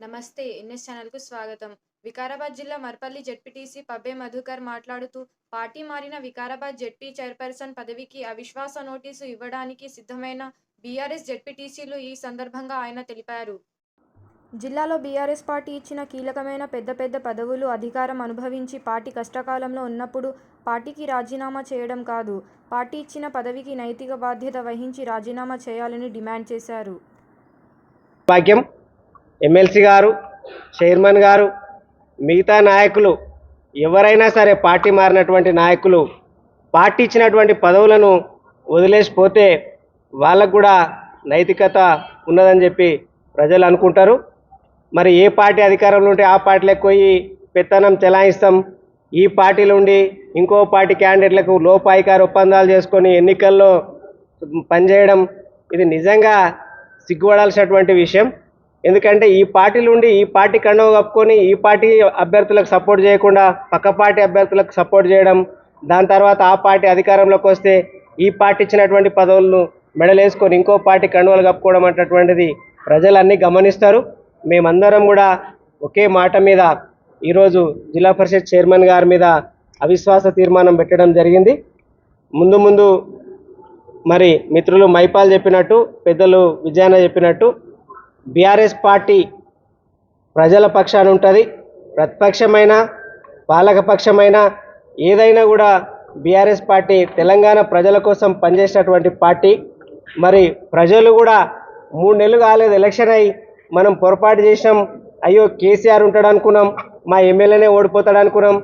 నమస్తే ఎన్ఎస్ ఛానల్కు స్వాగతం. వికారాబాద్ జిల్లా మర్పల్లి జెడ్పీటీసీ పబ్బే మధుకర్ మాట్లాడుతూ పార్టీ మారిన వికారాబాద్ జెడ్పీ చైర్పర్సన్ పదవికి అవిశ్వాస నోటీసు ఇవ్వడానికి సిద్ధమైన బీఆర్ఎస్ జెడ్పీటీసీలు ఈ సందర్భంగా ఆయన తెలిపారు. జిల్లాలో బీఆర్ఎస్ పార్టీ ఇచ్చిన కీలకమైన పెద్ద పెద్ద పదవులు అధికారం అనుభవించి పార్టీ కష్టకాలంలో ఉన్నప్పుడు పార్టీకి రాజీనామా చేయడం కాదు పార్టీ ఇచ్చిన పదవికి నైతిక బాధ్యత వహించి రాజీనామా చేయాలని డిమాండ్ చేశారు. ఎమ్మెల్సీ గారు చైర్మన్ గారు మిగతా నాయకులు ఎవరైనా సరే పార్టీ మారినటువంటి నాయకులు పార్టీ ఇచ్చినటువంటి పదవులను వదిలేసిపోతే వాళ్ళకు కూడా నైతికత ఉన్నదని చెప్పి ప్రజలు అనుకుంటారు. మరి ఏ పార్టీ అధికారంలో ఉంటే ఆ పార్టీలకు పోయి పెత్తనం చెలాయిస్తాం. ఈ పార్టీలు ఉండి ఇంకో పార్టీ క్యాండిడేట్లకు లోపాయికార ఒప్పందాలు చేసుకొని ఎన్నికల్లో పనిచేయడం ఇది నిజంగా సిగ్గుపడాల్సినటువంటి విషయం. ఎందుకంటే ఈ పార్టీలు ఉండి ఈ పార్టీ కండవ కప్పుకొని ఈ పార్టీ అభ్యర్థులకు సపోర్ట్ చేయకుండా పక్క పార్టీ అభ్యర్థులకు సపోర్ట్ చేయడం దాని తర్వాత ఆ పార్టీ అధికారంలోకి వస్తే ఈ పార్టీ ఇచ్చినటువంటి పదవులను మెడలేసుకొని ఇంకో పార్టీ కండువలు కప్పుకోవడం అన్నటువంటిది ప్రజలన్నీ గమనిస్తారు. మేమందరం కూడా ఒకే మాట మీద ఈరోజు జిల్లా పరిషత్ చైర్మన్ గారి మీద అవిశ్వాస తీర్మానం పెట్టడం జరిగింది. ముందు ముందు మరి మిత్రులు మైపాల్ చెప్పినట్టు పెద్దలు విజయాన చెప్పినట్టు బీఆర్ఎస్ పార్టీ ప్రజల పక్షాన ఉంటుంది. ప్రతిపక్షమైన పాలకపక్షమైన ఏదైనా కూడా బీఆర్ఎస్ పార్టీ తెలంగాణ ప్రజల కోసం పనిచేసినటువంటి పార్టీ. మరి ప్రజలు కూడా మూడు నెలలు కాలేదు ఎలక్షన్ అయ్యి మనం పొరపాటు చేసినాం. అయ్యో కేసీఆర్ ఉంటాడు అనుకున్నాం మా ఎమ్మెల్యేనే ఓడిపోతాడు అనుకున్నాం.